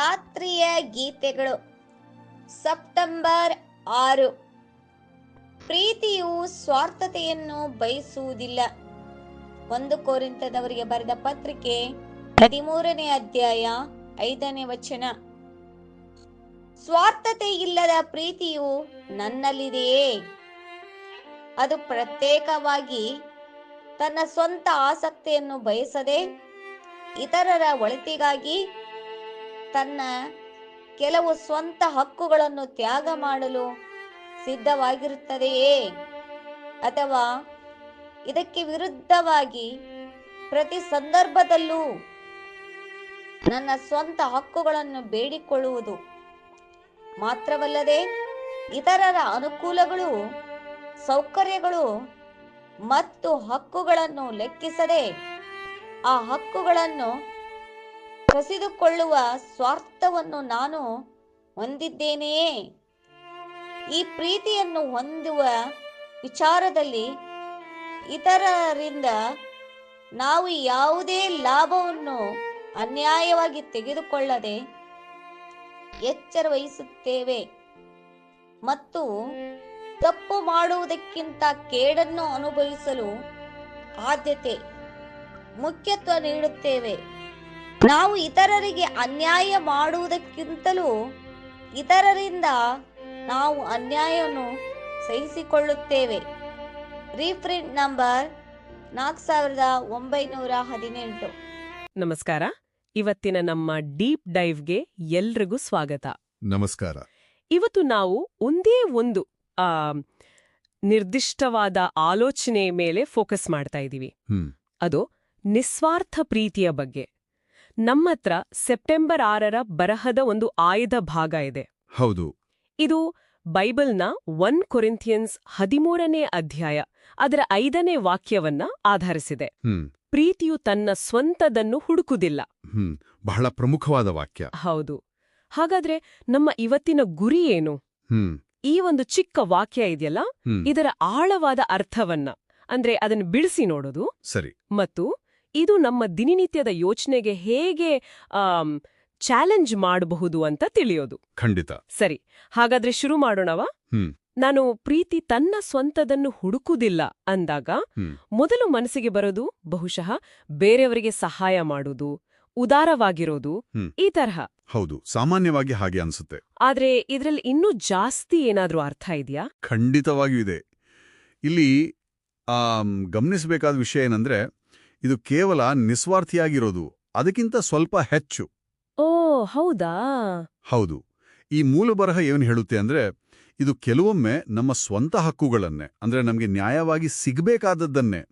ರಾತ್ರಿಯ ಗೀತೆಗಳು. ಸೆಪ್ಟೆಂಬರ್ ಆರು. ಪ್ರೀತಿಯು ಸ್ವಾರ್ಥತೆಯನ್ನು ಬಯಸುವುದಿಲ್ಲ. ಒಂದು ಕೋರಿಂತದವರಿಗೆ ಬರೆದ ಪತ್ರಿಕೆ ಹದಿಮೂರನೇ ಅಧ್ಯಾಯ ಐದನೇ ವಚನ. ಸ್ವಾರ್ಥತೆ ಇಲ್ಲದ ಪ್ರೀತಿಯು ನನ್ನಲ್ಲಿದೆಯೇ? ಅದು ಪ್ರತ್ಯೇಕವಾಗಿ ತನ್ನ ಸ್ವಂತ ಆಸಕ್ತಿಯನ್ನು ಬಯಸದೆ ಇತರರ ಒಳಿತಿಗಾಗಿ ತನ್ನ ಕೆಲವು ಸ್ವಂತ ಹಕ್ಕುಗಳನ್ನು ತ್ಯಾಗ ಮಾಡಲು ಸಿದ್ಧವಾಗಿರುತ್ತದೆಯೇ? ಅಥವಾ ಇದಕ್ಕೆ ವಿರುದ್ಧವಾಗಿ ಪ್ರತಿ ಸಂದರ್ಭದಲ್ಲೂ ನನ್ನ ಸ್ವಂತ ಹಕ್ಕುಗಳನ್ನು ಬೇಡಿಕೊಳ್ಳುವುದು ಮಾತ್ರವಲ್ಲದೆ ಇತರರ ಅನುಕೂಲಗಳು, ಸೌಕರ್ಯಗಳು ಮತ್ತು ಹಕ್ಕುಗಳನ್ನು ಲೆಕ್ಕಿಸದೆ ಆ ಹಕ್ಕುಗಳನ್ನು ಕಸಿದುಕೊಳ್ಳುವ ಸ್ವಾರ್ಥವನ್ನು ನಾನು ಹೊಂದಿದ್ದೇನೆಯೇ? ಈ ಪ್ರೀತಿಯನ್ನು ಹೊಂದುವ ವಿಚಾರದಲ್ಲಿ ಇತರರಿಂದ ನಾವು ಯಾವುದೇ ಲಾಭವನ್ನು ಅನ್ಯಾಯವಾಗಿ ತೆಗೆದುಕೊಳ್ಳದೆ ಎಚ್ಚರ ವಹಿಸುತ್ತೇವೆ ಮತ್ತು ತಪ್ಪು ಮಾಡುವುದಕ್ಕಿಂತ ಕೇಡನ್ನು ಅನುಭವಿಸಲು ಆದ್ಯತೆ, ಮುಖ್ಯತ್ವ ನೀಡುತ್ತೇವೆ. ನಾವು ಇತರರಿಗೆ ಅನ್ಯಾಯ ಮಾಡುವುದಕ್ಕಿಂತಲೂ ಇತರರಿಂದ ನಾವು ಅನ್ಯಾಯವನ್ನು ಸಹಿಸಿಕೊಳ್ಳುತ್ತೇವೆ. ರೀಪ್ರಿಂಟ್ ನಂಬರ್ ನಾಲ್ಕು ಸಾವಿರದ ಒಂಬೈನೂರ ಹದಿನೆಂಟು. ನಮಸ್ಕಾರ. ಇವತ್ತಿನ ನಮ್ಮ ಡೀಪ್ ಡೈವ್ಗೆ ಎಲ್ರಿಗೂ ಸ್ವಾಗತ. ನಮಸ್ಕಾರ. ಇವತ್ತು ನಾವು ಒಂದೇ ಒಂದು ಆ ನಿರ್ದಿಷ್ಟವಾದ ಆಲೋಚನೆ ಮೇಲೆ ಫೋಕಸ್ ಮಾಡ್ತಾ ಇದ್ದೀವಿ. ಅದು ನಿಸ್ವಾರ್ಥ ಪ್ರೀತಿಯ ಬಗ್ಗೆ. ನಮ್ಮತ್ರ ಸೆಪ್ಟೆಂಬರ್ ಆರರ ಬರಹದ ಒಂದು ಆಯ್ದ ಭಾಗ ಇದೆ. ಹೌದು. ಇದು ಬೈಬಲ್ನ ಒನ್ ಕೊರಿಂಥಿಯನ್ಸ್ ಹದಿಮೂರನೇ ಅಧ್ಯಾಯ ಅದರ ಐದನೇ ವಾಕ್ಯವನ್ನ ಆಧರಿಸಿದೆ. ಪ್ರೀತಿಯು ತನ್ನ ಸ್ವಂತದನ್ನು ಹುಡುಕುದಿಲ್ಲ ಬಹಳ ಪ್ರಮುಖವಾದ ವಾಕ್ಯ. ಹೌದು. ಹಾಗಾದ್ರೆ ನಮ್ಮ ಇವತ್ತಿನ ಗುರಿ ಏನು? ಈ ಒಂದು ಚಿಕ್ಕ ವಾಕ್ಯ ಇದೆಯಲ್ಲ? ಇದರ ಆಳವಾದ ಅರ್ಥವನ್ನ. ಅಂದ್ರೆ ಅದನ್ನು ಬಿಡಿಸಿ ನೋಡೋದು. ಸರಿ. ಮತ್ತು ಇದು ನಮ್ಮ ದಿನನಿತ್ಯದ ಯೋಚನೆಗೆ ಹೇಗೆ ಚಾಲೆಂಜ್ ಮಾಡಬಹುದು ಅಂತ ತಿಳಿಯೋದು. ಖಂಡಿತ. ಸರಿ ಹಾಗಾದ್ರೆ ಶುರು ಮಾಡೋಣವಾ. ನಾನು ಪ್ರೀತಿ ತನ್ನ ಸ್ವಂತದನ್ನು ಹುಡುಕುದಿಲ್ಲ ಅಂದಾಗ ಮೊದಲು ಮನಸ್ಸಿಗೆ ಬರೋದು ಬಹುಶಃ ಬೇರೆಯವರಿಗೆ ಸಹಾಯ ಮಾಡೋದು ಉದಾರವಾಗಿರೋದು. ಈ ತರಹ. ಹೌದು ಸಾಮಾನ್ಯವಾಗಿ ಹಾಗೆ ಅನ್ಸುತ್ತೆ. ಆದ್ರೆ ಇದ್ರಲ್ಲಿ ಇನ್ನೂ ಜಾಸ್ತಿ ಏನಾದ್ರೂ ಅರ್ಥ ಇದೆಯಾ? ಖಂಡಿತವಾಗಿಯೂ ಇದೆ. ಇಲ್ಲಿ ಗಮನಿಸಬೇಕಾದ ವಿಷಯ ಏನಂದ್ರೆ ಇದು ಕೇವಲ ನಿಸ್ವಾರ್ಥಿಯಾಗಿರೋದು. ಅದಕ್ಕಿಂತ ಸ್ವಲ್ಪ ಹೆಚ್ಚು. ಓ ಹೌದಾ? ಹೌದು. ಈ ಮೂಲ ಬರಹ ಏನು ಹೇಳುತ್ತೆ ಅಂದ್ರೆ ಇದು ಕೆಲವೊಮ್ಮೆ ನಮ್ಮ ಸ್ವಂತ ಹಕ್ಕುಗಳನ್ನೇ ಅಂದ್ರೆ ನಮಗೆ ನ್ಯಾಯವಾಗಿ ಸಿಗಬೇಕಾದದ್ದನ್ನೇ.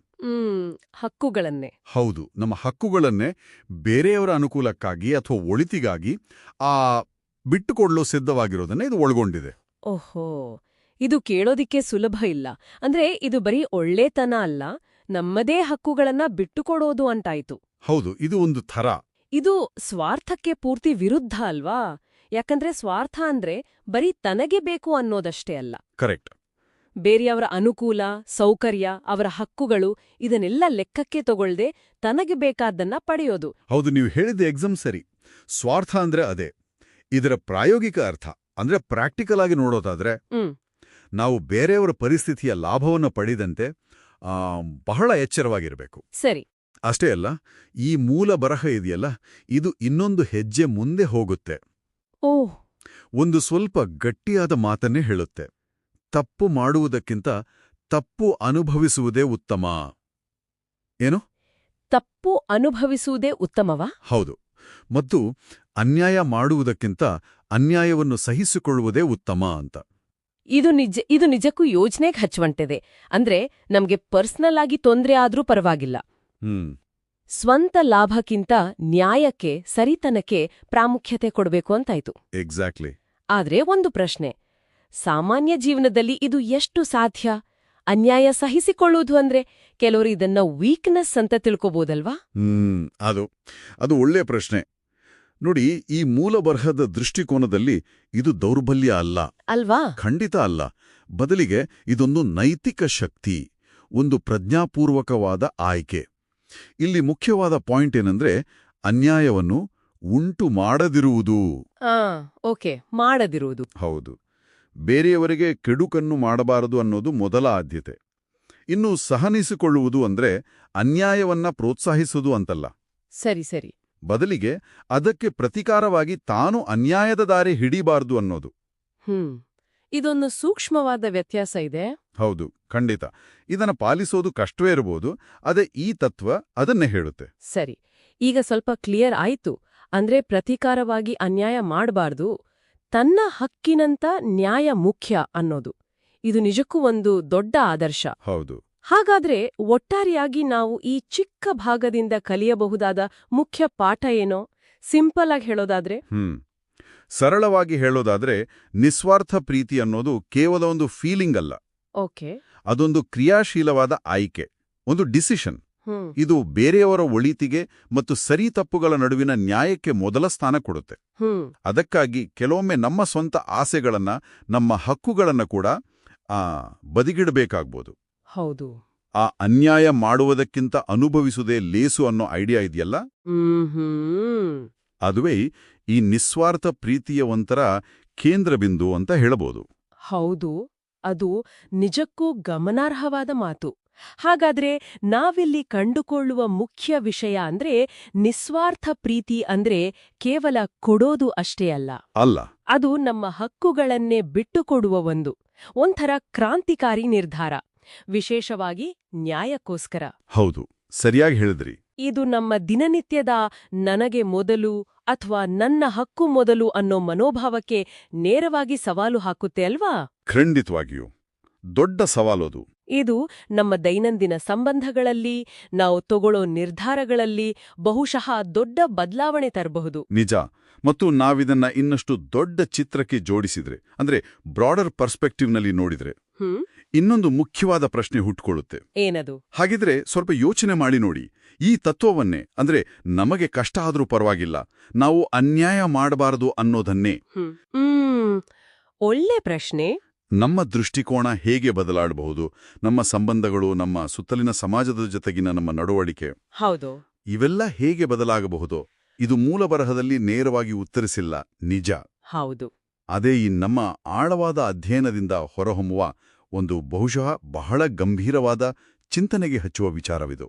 ಹಕ್ಕುಗಳನ್ನೇ. ಹೌದು ನಮ್ಮ ಹಕ್ಕುಗಳನ್ನೇ ಬೇರೆಯವರ ಅನುಕೂಲಕ್ಕಾಗಿ ಅಥವಾ ಒಳಿತಿಗಾಗಿ ಆ ಬಿಟ್ಟುಕೊಡಲು ಸಿದ್ಧವಾಗಿರೋದನ್ನ ಇದು ಒಳಗೊಂಡಿದೆ. ಓಹೋ ಇದು ಕೇಳೋದಿಕ್ಕೆ ಸುಲಭ ಇಲ್ಲ. ಅಂದ್ರೆ ಇದು ಬರೀ ಒಳ್ಳೇತನ ಅಲ್ಲ ನಮ್ಮದೇ ಹಕ್ಕುಗಳನ್ನ ಬಿಟ್ಟುಕೊಡೋದು ಅಂತಾಯ್ತು. ಹೌದು ಇದು ಒಂದು ಥರ. ಇದು ಸ್ವಾರ್ಥಕ್ಕೆ ಪೂರ್ತಿ ವಿರುದ್ಧ ಅಲ್ವಾ? ಯಾಕಂದ್ರೆ ಸ್ವಾರ್ಥ ಅಂದ್ರೆ ಬರೀ ತನಗೆ ಬೇಕು ಅನ್ನೋದಷ್ಟೇ ಅಲ್ಲ. ಕರೆಕ್ಟ್. ಬೇರೆಯವರ ಅನುಕೂಲ ಸೌಕರ್ಯ ಅವರ ಹಕ್ಕುಗಳು ಇದನ್ನೆಲ್ಲ ಲೆಕ್ಕಕ್ಕೆ ತಗೊಳ್ದೆ ತನಗೆ ಬೇಕಾದ್ದನ್ನ ಪಡೆಯೋದು. ಹೌದು ನೀವು ಹೇಳಿದ ಎಕ್ಸಾಮ್ ಸರಿ. ಸ್ವಾರ್ಥ ಅಂದ್ರೆ ಅದೇ. ಇದರ ಪ್ರಾಯೋಗಿಕ ಅರ್ಥ ಅಂದ್ರೆ ಪ್ರಾಕ್ಟಿಕಲ್ ಆಗಿ ನೋಡೋದಾದ್ರೆ. ನಾವು ಬೇರೆಯವರ ಪರಿಸ್ಥಿತಿಯ ಲಾಭವನ್ನು ಪಡೆದಂತೆ ಬಹಳ ಎಚ್ಚರವಾಗಿರಬೇಕು. ಸರಿ. ಅಷ್ಟೇ ಅಲ್ಲ ಈ ಮೂಲ ಬರಹ ಇದೆಯಲ್ಲ ಇದು ಇನ್ನೊಂದು ಹೆಜ್ಜೆ ಮುಂದೆ ಹೋಗುತ್ತೆ. ಓಹ್. ಒಂದು ಸ್ವಲ್ಪ ಗಟ್ಟಿಯಾದ ಮಾತನ್ನೇ ಹೇಳುತ್ತೆ. ತಪ್ಪು ಮಾಡುವುದಕ್ಕಿಂತ ತಪ್ಪು ಅನುಭವಿಸುವುದೇ ಉತ್ತಮ. ಏನು? ತಪ್ಪು ಅನುಭವಿಸುವುದೇ ಉತ್ತಮವಾ? ಹೌದು. ಮತ್ತು ಅನ್ಯಾಯ ಮಾಡುವುದಕ್ಕಿಂತ ಅನ್ಯಾಯವನ್ನು ಸಹಿಸಿಕೊಳ್ಳುವುದೇ ಉತ್ತಮ ಅಂತ. ಇದು ನಿಜ ಇದು ನಿಜಕ್ಕೂ ಯೋಜನೆಗೆ ಹಚ್ಚುವಂಟಿದೆ ಅಂದ್ರೆ ನಮ್ಗೆ ಪರ್ಸನಲ್ ಆಗಿ ತೊಂದ್ರೆ ಆದ್ರೂ ಪರವಾಗಿಲ್ಲ. ಸ್ವಂತ ಲಾಭಕ್ಕಿಂತ ನ್ಯಾಯಕ್ಕೆ ಸರಿತನಕ್ಕೆ ಪ್ರಾಮುಖ್ಯತೆ ಕೊಡಬೇಕು ಅಂತಾಯ್ತು. ಎಕ್ಸಾಕ್ಟ್ಲಿ ಆದ್ರೆ ಒಂದು ಪ್ರಶ್ನೆ. ಸಾಮಾನ್ಯ ಜೀವನದಲ್ಲಿ ಇದು ಎಷ್ಟು ಸಾಧ್ಯ? ಅನ್ಯಾಯ ಸಹಿಸಿಕೊಳ್ಳುವುದು ಅಂದ್ರೆ ಕೆಲವರು ಇದನ್ನ ವೀಕ್ನೆಸ್ ಅಂತ ತಿಳ್ಕೋಬೋದಲ್ವಾ? ಹ್ಮ್ ಅದು ಅದು ಒಳ್ಳೆಯ ಪ್ರಶ್ನೆ. ನೋಡಿ ಈ ಮೂಲ ಬರಹದ ದೃಷ್ಟಿಕೋನದಲ್ಲಿ ಇದು ದೌರ್ಬಲ್ಯ ಅಲ್ಲ. ಅಲ್ವಾ? ಖಂಡಿತ ಅಲ್ಲ. ಬದಲಿಗೆ ಇದೊಂದು ನೈತಿಕ ಶಕ್ತಿ ಒಂದು ಪ್ರಜ್ಞಾಪೂರ್ವಕವಾದ ಆಯ್ಕೆ. ಇಲ್ಲಿ ಮುಖ್ಯವಾದ ಪಾಯಿಂಟ್ ಏನಂದ್ರೆ ಅನ್ಯಾಯವನ್ನು ಉಂಟು ಮಾಡದಿರುವುದು. ಓಕೆ ಮಾಡದಿರುವುದು. ಹೌದು. ಬೇರೆಯವರಿಗೆ ಕೆಡುಕನ್ನು ಮಾಡಬಾರದು ಅನ್ನೋದು ಮೊದಲ ಆದ್ಯತೆ. ಇನ್ನು ಸಹನಿಸಿಕೊಳ್ಳುವುದು ಅಂದ್ರೆ ಅನ್ಯಾಯವನ್ನ ಪ್ರೋತ್ಸಾಹಿಸುವುದು ಅಂತಲ್ಲ. ಸರಿ ಸರಿ. ಬದಲಿಗೆ ಅದಕ್ಕೆ ಪ್ರತಿಕಾರವಾಗಿ ತಾನು ಅನ್ಯಾಯದ ದಾರಿ ಹಿಡಿಬಾರ್ದು ಅನ್ನೋದು. ಹ್ಮ್. ಇದೊಂದು ಸೂಕ್ಷ್ಮವಾದ ವ್ಯತ್ಯಾಸ ಇದೆ. ಹೌದು ಖಂಡಿತ. ಇದನ್ನ ಪಾಲಿಸೋದು ಕಷ್ಟವೇ ಇರಬಹುದು ಅದೇ ಈ ತತ್ವ ಅದನ್ನೇ ಹೇಳುತ್ತೆ. ಸರಿ ಈಗ ಸ್ವಲ್ಪ ಕ್ಲಿಯರ್ ಆಯ್ತು. ಅಂದ್ರೆ ಪ್ರತಿಕಾರವಾಗಿ ಅನ್ಯಾಯ ಮಾಡಬಾರ್ದು ತನ್ನ ಹಕ್ಕಿನಂತ ನ್ಯಾಯ ಮುಖ್ಯ ಅನ್ನೋದು. ಇದು ನಿಜಕ್ಕೂ ಒಂದು ದೊಡ್ಡ ಆದರ್ಶ. ಹೌದು. ಹಾಗಾದ್ರೆ ಒಟ್ಟಾರೆಯಾಗಿ ನಾವು ಈ ಚಿಕ್ಕ ಭಾಗದಿಂದ ಕಲಿಯಬಹುದಾದ ಮುಖ್ಯ ಪಾಠ ಏನೋ? ಸಿಂಪಲ್ ಆಗಿ ಹೇಳೋದಾದ್ರೆ? ಹ್ಮ್. ಸರಳವಾಗಿ ಹೇಳೋದಾದ್ರೆ ನಿಸ್ವಾರ್ಥ ಪ್ರೀತಿ ಅನ್ನೋದು ಕೇವಲ ಒಂದು ಫೀಲಿಂಗ್ ಅಲ್ಲ. ಓಕೆ. ಅದೊಂದು ಕ್ರಿಯಾಶೀಲವಾದ ಆಯ್ಕೆ ಒಂದು ಡಿಸಿಷನ್. ಇದು ಬೇರೆಯವರ ಒಳಿತಿಗೆ ಮತ್ತು ಸರಿ ತಪ್ಪುಗಳ ನಡುವಿನ ನ್ಯಾಯಕ್ಕೆ ಮೊದಲ ಸ್ಥಾನ ಕೊಡುತ್ತೆ. ಅದಕ್ಕಾಗಿ ಕೆಲವೊಮ್ಮೆ ನಮ್ಮ ಸ್ವಂತ ಆಸೆಗಳನ್ನ ನಮ್ಮ ಹಕ್ಕುಗಳನ್ನ ಕೂಡ ಆ ಬದಿಗಿಡಬೇಕಾಗ್ಬೋದು. ಹೌದು. ಆ ಅನ್ಯಾಯ ಮಾಡುವುದಕ್ಕಿಂತ ಅನುಭವಿಸುವುದೇ ಲೇಸು ಅನ್ನೋ ಐಡಿಯಾ ಇದೆಯಲ್ಲ? ಹ್ಮ್ ಹ್ಮ್ ಅದುವೇ ಈ ನಿಸ್ವಾರ್ಥ ಪ್ರೀತಿಯ ಒಂಥರ ಕೇಂದ್ರ ಬಿಂದು ಅಂತ ಹೇಳಬಹುದು. ಹೌದು. ಅದು ನಿಜಕ್ಕೂ ಗಮನಾರ್ಹವಾದ ಮಾತು. ಹಾಗಾದ್ರೆ ನಾವಿಲ್ಲಿ ಕಂಡುಕೊಳ್ಳುವ ಮುಖ್ಯ ವಿಷಯ ಅಂದ್ರೆ ನಿಸ್ವಾರ್ಥ ಪ್ರೀತಿ ಅಂದ್ರೆ ಕೇವಲ ಕೊಡೋದು ಅಷ್ಟೇ ಅಲ್ಲ. ಅಲ್ಲ. ಅದು ನಮ್ಮ ಹಕ್ಕುಗಳನ್ನೇ ಬಿಟ್ಟುಕೊಡುವ ಒಂದು ಒಂಥರ ಕ್ರಾಂತಿಕಾರಿ ನಿರ್ಧಾರ. ವಿಶೇಷವಾಗಿ ನ್ಯಾಯಕ್ಕೋಸ್ಕರ. ಹೌದು ಸರಿಯಾಗಿ ಹೇಳಿದ್ರಿ. ಇದು ನಮ್ಮ ದಿನನಿತ್ಯದ ನನಗೆ ಮೊದಲು ಅಥವಾ ನನ್ನ ಹಕ್ಕು ಮೊದಲು ಅನ್ನೋ ಮನೋಭಾವಕ್ಕೆ ನೇರವಾಗಿ ಸವಾಲು ಹಾಕುತ್ತೆ ಅಲ್ವಾ? ಖಂಡಿತವಾಗಿಯೂ. ದೊಡ್ಡ ಸವಾಲದು ಇದು ನಮ್ಮ ದೈನಂದಿನ ಸಂಬಂಧಗಳಲ್ಲಿ ನಾವು ತಗೊಳ್ಳೋ ನಿರ್ಧಾರಗಳಲ್ಲಿ ಬಹುಶಃ ದೊಡ್ಡ ಬದಲಾವಣೆ ತರಬಹುದು. ನಿಜ. ಮತ್ತು ನಾವಿದನ್ನ ಇನ್ನಷ್ಟು ದೊಡ್ಡ ಚಿತ್ರಕ್ಕೆ ಜೋಡಿಸಿದ್ರೆ ಅಂದ್ರೆ ಬ್ರಾಡರ್ ಪರ್ಸ್ಪೆಕ್ಟಿವ್ನಲ್ಲಿ ನೋಡಿದ್ರೆ. ಇನ್ನೊಂದು ಮುಖ್ಯವಾದ ಪ್ರಶ್ನೆ ಹುಟ್ಕೊಳ್ಳುತ್ತೆ. ಏನದು? ಹಾಗಿದ್ರೆ ಸ್ವಲ್ಪ ಯೋಚನೆ ಮಾಡಿ ನೋಡಿ. ಈ ತತ್ವವನ್ನೇ ಅಂದ್ರೆ ನಮಗೆ ಕಷ್ಟ ಆದ್ರೂ ಪರವಾಗಿಲ್ಲ ನಾವು ಅನ್ಯಾಯ ಮಾಡಬಾರದು ಅನ್ನೋದನ್ನೇ. ಒಳ್ಳೆ ಪ್ರಶ್ನೆ. ನಮ್ಮ ದೃಷ್ಟಿಕೋನ ಹೇಗೆ ಬದಲಾಡಬಹುದು? ನಮ್ಮ ಸಂಬಂಧಗಳು ನಮ್ಮ ಸುತ್ತಲಿನ ಸಮಾಜದ ಜೊತೆಗಿನ ನಮ್ಮ ನಡವಳಿಕೆ. ಹೌದು. ಇವೆಲ್ಲ ಹೇಗೆ ಬದಲಾಗಬಹುದು? ಇದು ಮೂಲ ಬರಹದಲ್ಲಿ ನೇರವಾಗಿ ಉತ್ತರಿಸಿಲ್ಲ. ನಿಜ. ಹೌದು. ಅದೇ ಈ ನಮ್ಮ ಆಳವಾದ ಅಧ್ಯಯನದಿಂದ ಹೊರಹೊಮ್ಮುವ ಒಂದು ಬಹುಶಃ ಬಹಳ ಗಂಭೀರವಾದ ಚಿಂತನೆಗೆ ಹಚ್ಚುವ ವಿಚಾರವಿದು.